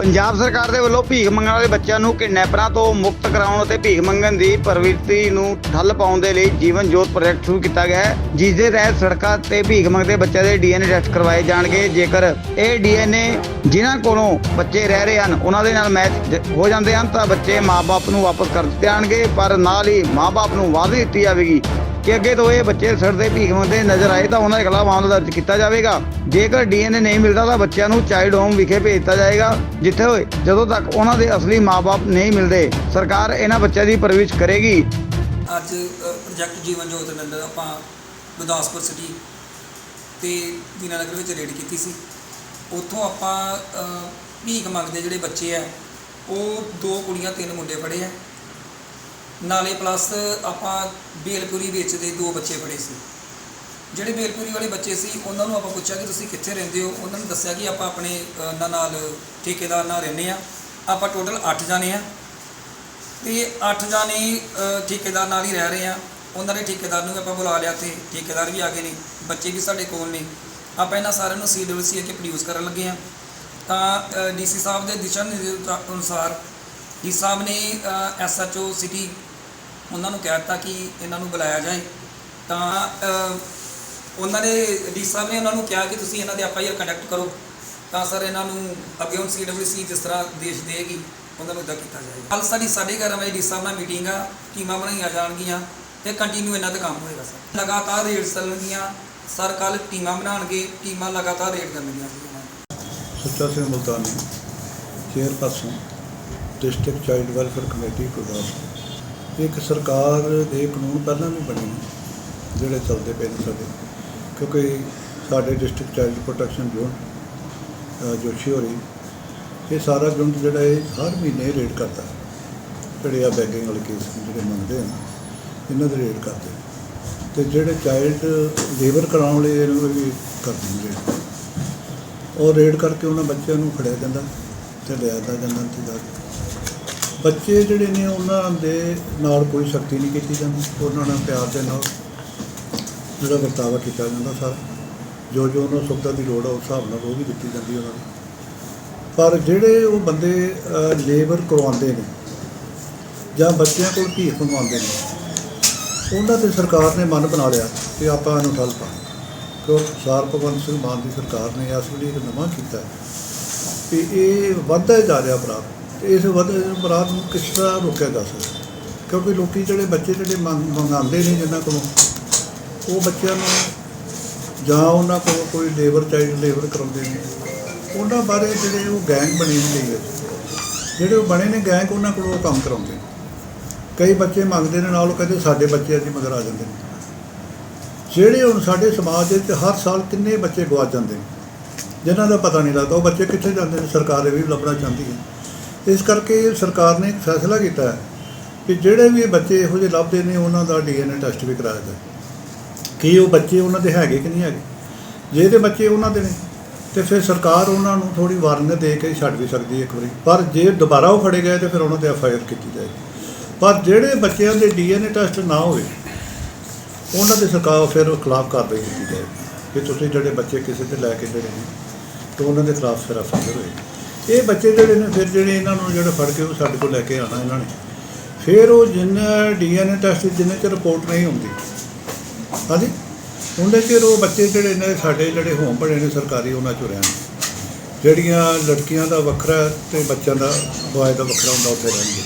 ਪੰਜਾਬ ਸਰਕਾਰ ਦੇ ਵੱਲੋਂ ਭੀਖ ਮੰਗਣ ਵਾਲੇ ਬੱਚਿਆਂ ਨੂੰ ਕਿਡਨੈਪਰਾਂ ਤੋਂ ਮੁਕਤ ਕਰਾਉਣ ਅਤੇ ਭੀਖ ਮੰਗਣ ਦੀ ਪ੍ਰਵਿਰਤੀ ਨੂੰ ਠੱਲ ਪਾਉਣ ਦੇ ਲਈ ਜੀਵਨ ਜੋਤ ਪ੍ਰੋਜੈਕਟ ਸ਼ੁਰੂ ਕੀਤਾ ਗਿਆ ਹੈ, ਜਿਸ ਦੇ ਤਹਿਤ ਸੜਕਾਂ ਤੇ ਭੀਖ ਮੰਗਦੇ ਬੱਚਿਆਂ ਦੇ ਡੀਐਨਏ ਟੈਸਟ ਕਰਵਾਏ ਜਾਣਗੇ। ਜੇਕਰ ਇਹ ਡੀਐਨਏ ਜਿਨ੍ਹਾਂ ਕੋਲੋਂ ਬੱਚੇ ਰਹਿ ਰਹੇ ਹਨ, ਉਹਨਾਂ ਦੇ ਨਾਲ ਮੈਚ ਹੋ ਜਾਂਦੇ ਹਨ, ਤਾਂ ਬੱਚੇ ਮਾਪੇ ਨੂੰ ਵਾਪਸ ਕਰ ਦਿੱਤੇ ਜਾਣਗੇ, ਪਰ ਨਾਲ ਹੀ ਮਾਪੇ ਨੂੰ ਵਾਅਦਾ ਦਿੱਤੀ ਜਾਵੇਗੀ। ਕਿ ਅੱਗੇ ਤੋਂ ਇਹ ਬੱਚੇ ਸੜਦੇ ਭੀਖ ਮੰਗਦੇ ਨਜ਼ਰ ਆਏ ਤਾਂ ਉਹਨਾਂ ਦੇ ਖਿਲਾਫ ਮਾਮਲਾ ਦਰਜ ਕੀਤਾ ਜਾਵੇਗਾ। ਜੇਕਰ ਡੀਐਨਏ ਨਹੀਂ ਮਿਲਦਾ ਤਾਂ ਬੱਚਿਆਂ ਨੂੰ ਚਾਈਲਡ ਹੋਮ ਵਿਖੇ ਭੇਜ ਦਿੱਤਾ ਜਾਏਗਾ, ਜਿੱਥੇ ਜਦੋਂ ਤੱਕ ਉਹਨਾਂ ਦੇ ਅਸਲੀ ਮਾਪੇ ਨਹੀਂ ਮਿਲਦੇ, ਸਰਕਾਰ ਇਹਨਾਂ ਬੱਚਿਆਂ ਦੀ ਪਰਵਰਿਸ਼ ਕਰੇਗੀ। ਅੱਜ ਪ੍ਰੋਜੈਕਟ ਜੀਵਨ ਜੋਤ ਦੇ ਅੰਦਰ ਆਪਾਂ ਗੁਰਦਾਸਪੁਰ ਸਿਟੀ ਤੇ ਦੀਨਾਨਗਰ ਵਿੱਚ ਰੇਡ ਕੀਤੀ ਸੀ। ਉੱਥੋਂ ਆਪਾਂ ਭੀਖ ਮੰਗਦੇ ਜਿਹੜੇ ਬੱਚੇ ਆ, ਉਹ ਦੋ ਕੁੜੀਆਂ, ਤਿੰਨ ਮੁੰਡੇ ਫੜੇ ਆ। ਨਾਲੇ ਪਲੱਸ ਆਪਾਂ ਬੇਲਪੁਰੀ ਵੇਚਦੇ ਦੋ ਬੱਚੇ ਫੜੇ ਸੀ। ਜਿਹੜੇ ਬੇਲਪੁਰੀ ਵਾਲੇ ਬੱਚੇ ਸੀ, ਉਹਨਾਂ ਨੂੰ ਆਪਾਂ ਪੁੱਛਿਆ ਕਿ ਤੁਸੀਂ ਕਿੱਥੇ ਰਹਿੰਦੇ ਹੋ? ਉਹਨਾਂ ਨੇ ਦੱਸਿਆ ਕਿ ਆਪਾਂ ਆਪਣੇ ਉਹਨਾਂ ਨਾਲ ਠੇਕੇਦਾਰ ਨਾਲ ਰਹਿੰਦੇ ਆ ਆਪਾਂ ਟੋਟਲ 8 ਜਾਣੇ ਆ ਤੇ 8 ਜਾਣੇ ਠੇਕੇਦਾਰ ਨਾਲ ਹੀ ਰਹਿ ਰਹੇ ਆ ਉਹਨਾਂ ਦੇ ਠੇਕੇਦਾਰ ਨੂੰ ਵੀ ਆਪਾਂ ਬੁਲਾ ਲਿਆ ਤੇ ਠੇਕੇਦਾਰ ਵੀ ਆ ਗਏ ਨੇ। ਬੱਚੇ ਵੀ ਸਾਡੇ ਕੋਲ ਨੇ। ਆਪਾਂ ਇਹਨਾਂ ਸਾਰਿਆਂ ਨੂੰ ਸੀਡਬਲਸੀ ਅੱਗੇ ਪ੍ਰੋਡਿਊਸ ਕਰਨ ਲੱਗੇ ਆ ਤਾਂ ਡੀਸੀ ਸਾਹਿਬ ਦੇ ਦਿਸ਼ਾ ਨਿਰਦੇਸ਼ ਅਨੁਸਾਰ ਡੀ ਸਾਹਿਬ ਨੇ ਐਸਐਚਓ ਸਿਟੀ ਉਹਨਾਂ ਨੂੰ ਕਹਿ ਦਿੱਤਾ ਕਿ ਇਹਨਾਂ ਨੂੰ ਬੁਲਾਇਆ ਜਾਏ। ਤਾਂ ਉਹਨਾਂ ਨੇ ਡੀ ਸਾਹਿਬ ਨੇ ਉਹਨਾਂ ਨੂੰ ਕਿਹਾ ਕਿ ਤੁਸੀਂ ਇਹਨਾਂ ਦੇ ਐੱਫ ਆਈ ਆਰ ਕੰਡਕਟ ਕਰੋ। ਤਾਂ ਸਰ, ਇਹਨਾਂ ਨੂੰ ਅੱਗੇ ਹੁਣ ਸੀਡਬਲਸੀ ਜਿਸ ਤਰ੍ਹਾਂ ਦੇਸ਼ ਦੇਗੀ, ਉਹਨਾਂ ਨੂੰ ਇਦਾਂ ਕੀਤਾ ਜਾਏਗਾ। ਕੱਲ ਸਾਡੀ 11:30 ਵਜੇ ਡੀ ਸਾਹਿਬ ਨਾਲ ਮੀਟਿੰਗ ਆ, ਟੀਮਾਂ ਬਣਾਈਆਂ ਜਾਣਗੀਆਂ ਤੇ ਕੰਟੀਨਿਊ ਇਹਨਾਂ ਤੇ ਕੰਮ ਹੋਏਗਾ ਸਰ। ਲਗਾਤਾਰ ਰੇਡਸ ਚੱਲਣਗੀਆਂ, ਸਰ ਕੱਲ ਟੀਮਾਂ ਬਣਾਉਣਗੇ, ਟੀਮਾਂ ਲਗਾਤਾਰ ਰੇਡ ਕਰਨਗੀਆਂ Sucha Singh Multani, chairperson, district child welfare committee, Gurdaspur. ਇੱਕ ਸਰਕਾਰ ਦੇ ਕਾਨੂੰਨ ਪਹਿਲਾਂ ਵੀ ਬਣੇ ਨੇ, ਜਿਹੜੇ ਚੱਲਦੇ ਪਏ ਨੇ ਸਾਡੇ। ਕਿਉਂਕਿ ਸਾਡੇ district child protection zone Joshi ਹੋਰੀ, ਇਹ ਸਾਰਾ ਯੂਨਿਟ ਜਿਹੜਾ ਇਹ ਹਰ ਮਹੀਨੇ ਰੇਡ ਕਰਦਾ। ਜਿਹੜੇ ਆ ਬੈਗਿੰਗ ਵਾਲੇ ਕੇਸ ਜਿਹੜੇ ਮੰਗਦੇ ਹਨ ਇਹਨਾਂ ਦੇ ਰੇਡ ਕਰਦੇ। ਤੇ ਜਿਹੜੇ ਚਾਈਲਡ ਲੇਬਰ ਕਰਾਉਣ ਲਈ ਇਹਨਾਂ ਵੀ ਕਰਦੇ ਨੇ ਰੇਡ ਔਰ ਰੇਡ ਕਰਕੇ ਉਹਨਾਂ ਬੱਚਿਆਂ ਨੂੰ ਫੜਿਆ ਜਾਂਦਾ ਤੇ ਲਿਆਦਾ ਜਾਂਦਾ ਤੇ ਜਾ ਬੱਚੇ ਜਿਹੜੇ ਨੇ ਉਹਨਾਂ ਦੇ ਨਾਲ ਕੋਈ ਸ਼ਕਤੀ ਨਹੀਂ ਕੀਤੀ ਜਾਂਦੀ। ਉਹਨਾਂ ਨਾਲ ਪਿਆਰ ਦੇ ਨਾਲ ਜਿਹੜਾ ਵਰਤਾਵਾ ਕੀਤਾ ਜਾਂਦਾ ਸਾਰਾ। ਜੋ ਜੋ ਉਹਨਾਂ ਨੂੰ ਸੁਵਿਧਾ ਦੀ ਲੋੜ ਆ, ਉਸ ਹਿਸਾਬ ਨਾਲ ਉਹ ਵੀ ਦਿੱਤੀ ਜਾਂਦੀ ਉਹਨਾਂ ਨੂੰ। ਪਰ ਜਿਹੜੇ ਉਹ ਬੰਦੇ ਲੇਬਰ ਕਰਵਾਉਂਦੇ ਨੇ ਜਾਂ ਬੱਚਿਆਂ ਕੋਲ ਭੀਖ ਮੰਗਵਾਉਂਦੇ ਨੇ, ਉਹਨਾਂ ਤੇ ਸਰਕਾਰ ਨੇ ਮਨ ਬਣਾ ਲਿਆ ਕਿ ਆਪਾਂ ਇਹਨੂੰ ਠੱਲ ਪਾ ਕਿਉਂ? ਸਾਰ ਭਗਵੰਤ ਸਿੰਘ ਮਾਨ ਦੀ ਸਰਕਾਰ ਨੇ ਇਸ ਵੇਲੇ ਇੱਕ ਨਵਾਂ ਕੀਤਾ ਕਿ ਇਹ ਵੱਧਦਾ ਜਾ ਰਿਹਾ ਅਪਰਾਧ। ਇਸ ਵਧਦੇ ਅਪਰਾਧ ਨੂੰ ਕਿਸ ਤਰ੍ਹਾਂ ਰੋਕਿਆ ਜਾ ਸਕਦਾ ਕਿਉਂਕਿ ਲੋਕੀ ਜਿਹੜੇ ਬੱਚੇ ਜਿਹੜੇ ਮੰਗ- ਮੰਗਾਉਂਦੇ ਨੇ ਜਿਨ੍ਹਾਂ ਕੋਲੋਂ, ਉਹ ਬੱਚਿਆਂ ਨੂੰ ਜਾਂ ਉਹਨਾਂ ਕੋਲ ਕੋਈ ਲੇਬਰ ਚਾਈਲਡ ਲੇਬਰ ਕਰਾਉਂਦੇ ਨੇ, ਉਹਨਾਂ ਬਾਰੇ ਜਿਹੜੇ ਉਹ ਗੈਂਗ ਬਣੇ ਹੁੰਦੇ ਨੇ ਜਿਹੜੇ ਉਹ ਬਣੇ ਨੇ ਗੈਂਗ ਉਹਨਾਂ ਕੋਲੋਂ ਉਹ ਕੰਮ ਕਰਾਉਂਦੇ ਨੇ। ਕਈ ਬੱਚੇ ਮੰਗਦੇ ਨੇ, ਨਾਲ ਉਹ ਕਹਿੰਦੇ ਸਾਡੇ ਬੱਚੇ ਅਸੀਂ ਮਗਰ ਆ ਜਾਂਦੇ ਨੇ। ਜਿਹੜੇ ਹੁਣ ਸਾਡੇ ਸਮਾਜ ਦੇ ਵਿੱਚ ਹਰ ਸਾਲ ਕਿੰਨੇ ਬੱਚੇ ਗਵਾਚ ਜਾਂਦੇ ਨੇ, ਜਿਨ੍ਹਾਂ ਦਾ ਪਤਾ ਨਹੀਂ ਲੱਗਦਾ, ਉਹ ਬੱਚੇ ਕਿੱਥੇ ਜਾਂਦੇ ਨੇ, ਸਰਕਾਰ ਇਹ ਵੀ ਲੱਭਣਾ ਚਾਹੁੰਦੀ ਹੈ। ਇਸ ਕਰਕੇ ਸਰਕਾਰ ਨੇ ਇੱਕ ਫੈਸਲਾ ਕੀਤਾ ਹੈ ਕਿ ਜਿਹੜੇ ਵੀ ਬੱਚੇ ਇਹੋ ਜਿਹੇ ਲੱਭਦੇ ਨੇ, ਉਹਨਾਂ ਦਾ ਡੀਐਨਏ ਟੈਸਟ ਵੀ ਕਰਾਇਆ ਜਾਏ। ਕੀ ਉਹ ਬੱਚੇ ਉਹਨਾਂ ਦੇ ਹੈਗੇ ਕਿ ਨਹੀਂ ਹੈਗੇ? ਜੇ ਇਹਦੇ ਬੱਚੇ ਉਹਨਾਂ ਦੇ ਨੇ, ਤੇ ਫਿਰ ਸਰਕਾਰ ਉਹਨਾਂ ਨੂੰ ਥੋੜੀ ਵਾਰਨਿੰਗ ਦੇ ਕੇ ਛੱਡ ਵੀ ਸਕਦੀ ਹੈ ਇੱਕ ਵਾਰੀ। ਪਰ ਜੇ ਦੁਬਾਰਾ ਉਹ ਫੜੇ ਗਏ, ਤੇ ਫਿਰ ਉਹਨਾਂ ਤੇ ਐਫਆਈਆਰ ਕੀਤੀ ਜਾਏਗੀ। ਪਰ ਜਿਹੜੇ ਬੱਚਿਆਂ ਦੇ ਡੀਐਨਏ ਟੈਸਟ ਨਾ ਹੋਵੇ ਉਹਨਾਂ ਦੇ ਸਰਕਾਰ ਫਿਰ ਖਿਲਾਫ ਕਾਰਵਾਈ ਕੀਤੀ ਜਾਏਗੀ। ਕਿ ਤੁਸੀਂ ਜਿਹੜੇ ਬੱਚੇ ਕਿਸੇ ਤੇ ਲੈ ਕੇ ਜਿਹੜੇ ਨੇ, ਤਾਂ ਉਹਨਾਂ ਦੇ ਖਿਲਾਫ ਫਿਰ ਐਫਆਈਆਰ ਹੋਏਗੀ। ਇਹ ਬੱਚੇ ਜਿਹੜੇ ਨੇ, ਫਿਰ ਜਿਹੜੇ ਇਹਨਾਂ ਨੂੰ ਜਿਹੜੇ ਫੜ ਕੇ ਉਹ ਸਾਡੇ ਕੋਲ ਲੈ ਕੇ ਆਣਾ ਇਹਨਾਂ ਨੇ। ਫਿਰ ਉਹ ਜਿੰਨਾ ਡੀਐਨਏ ਟੈਸਟ ਜਿੰਨੇ ਚ ਰਿਪੋਰਟ ਨਹੀਂ ਹੁੰਦੀ, ਹਾਂਜੀ? ਉਹਦੇ 'ਚ ਉਹ ਬੱਚੇ ਜਿਹੜੇ ਨੇ, ਸਾਡੇ ਜਿਹੜੇ ਹੋਮ ਪੜੇ ਨੇ ਸਰਕਾਰੀ, ਉਹਨਾਂ ਚੋਂ ਰਹਿਣ। ਜਿਹੜੀਆਂ ਲੜਕੀਆਂ ਦਾ ਵੱਖਰਾ ਤੇ ਬੱਚਿਆਂ ਦਾ ਬॉय ਦਾ ਵੱਖਰਾ ਹੁੰਦਾ, ਉੱਥੇ ਰਹਿਣਗੇ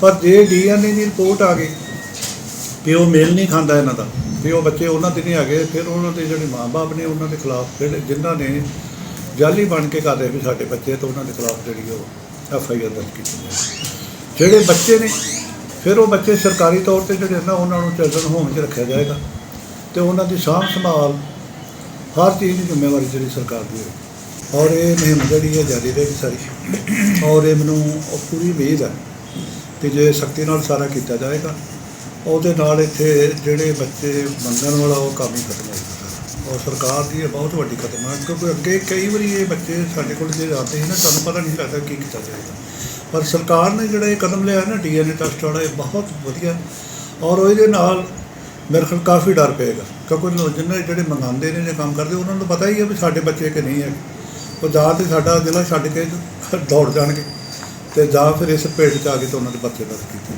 ਪਰ ਜੇ ਡੀਐਨਏ ਦੀ ਰਿਪੋਰਟ ਆ ਗਈ ਕਿ ਉਹ ਮੇਲ ਨਹੀਂ ਖਾਂਦਾ ਇਹਨਾਂ ਦਾ, ਵੀ ਉਹ ਬੱਚੇ ਉਹਨਾਂ ਦੇ ਨਹੀਂ ਹੈਗੇ, ਫਿਰ ਉਹਨਾਂ ਦੇ ਜਿਹੜੇ ਮਾਪੇ ਨੇ ਉਹਨਾਂ ਦੇ ਖਿਲਾਫ ਜਿਹੜੇ ਜਿਨ੍ਹਾਂ ਨੇ ਜਾਲੀ ਬਣ ਕੇ ਕਰ ਰਹੇ ਵੀ ਸਾਡੇ ਬੱਚੇ ਤਾਂ ਉਹਨਾਂ ਦੇ ਖਿਲਾਫ ਜਿਹੜੀ ਉਹ ਐਫ ਆਈ ਆਰ ਦਰਜ ਕੀਤੀ ਜਾਵੇ ਜਿਹੜੇ ਬੱਚੇ ਨੇ, ਫਿਰ ਉਹ ਬੱਚੇ ਸਰਕਾਰੀ ਤੌਰ ਤੇ ਜਿਹੜੇ ਨਾ ਉਹਨਾਂ ਨੂੰ ਚਿਲਡਰਨ ਹੋਮ 'ਚ ਰੱਖਿਆ ਜਾਏਗਾ ਤੇ ਉਹਨਾਂ ਦੀ ਸਾਂਭ ਸੰਭਾਲ ਹਰ ਚੀਜ਼ ਦੀ ਜ਼ਿੰਮੇਵਾਰੀ ਜਿਹੜੀ ਸਰਕਾਰ ਦੀ ਹੈ। ਔਰ ਇਹ ਮੁਹਿੰਮ ਜਿਹੜੀ ਹੈ ਜਾਰੀ ਰਹੇਗੀ ਸਾਰੀ। ਔਰ ਇਹ ਮੈਨੂੰ ਉਹ ਪੂਰੀ ਉਮੀਦ ਹੈ ਕਿ ਜੇ ਸਖਤੀ ਨਾਲ ਸਾਰਾ ਕੀਤਾ ਜਾਏਗਾ, ਉਹਦੇ ਨਾਲ ਇੱਥੇ ਜਿਹੜੇ ਬੱਚੇ ਮੰਗਣ ਵਾਲਾ ਉਹ ਕੰਮ ਹੀ ਖਤਮ ਹੋਏਗਾ। ਔਰ ਸਰਕਾਰ ਦੀ ਇਹ ਬਹੁਤ ਵੱਡੀ ਕਦਮ ਹੈ। ਕਿਉਂਕਿ ਅੱਗੇ ਕਈ ਵਾਰੀ ਇਹ ਬੱਚੇ ਸਾਡੇ ਕੋਲ ਜੇ ਆਉਂਦੇ ਸੀ ਨਾ, ਸਾਨੂੰ ਪਤਾ ਨਹੀਂ ਲੱਗਦਾ ਕੀ ਕੀਤਾ ਜਾਏਗਾ। ਪਰ ਸਰਕਾਰ ਨੇ ਜਿਹੜਾ ਇਹ ਕਦਮ ਲਿਆ ਨਾ, ਡੀਐਨਏ ਟੈਸਟ ਵਾਲਾ, ਇਹ ਬਹੁਤ ਵਧੀਆ। ਔਰ ਉਹਦੇ ਨਾਲ ਮੇਰੇ ਖਿਆਲ ਕਾਫੀ ਡਰ ਪਏਗਾ। ਕਿਉਂਕਿ ਲੋ- ਜਿੰਨੇ ਜਿਹੜੇ ਮੰਗਾਉਂਦੇ ਨੇ, ਜਾਂ ਕੰਮ ਕਰਦੇ, ਉਹਨਾਂ ਨੂੰ ਪਤਾ ਹੀ ਹੈ ਵੀ ਸਾਡੇ ਬੱਚੇ ਕਿ ਨਹੀਂ ਹੈ। ਉਹ ਜਾਂ ਤੇ ਸਾਡਾ ਜ਼ਿਲ੍ਹਾ ਛੱਡ ਕੇ ਦੌੜ ਜਾਣਗੇ ਤੇ ਜਾਂ ਫਿਰ ਇਸ ਪੇਟ ਚ ਆ ਕੇ ਤਾਂ ਉਹਨਾਂ ਦੇ ਬੱਚੇ ਬਸ ਕੀਤੇ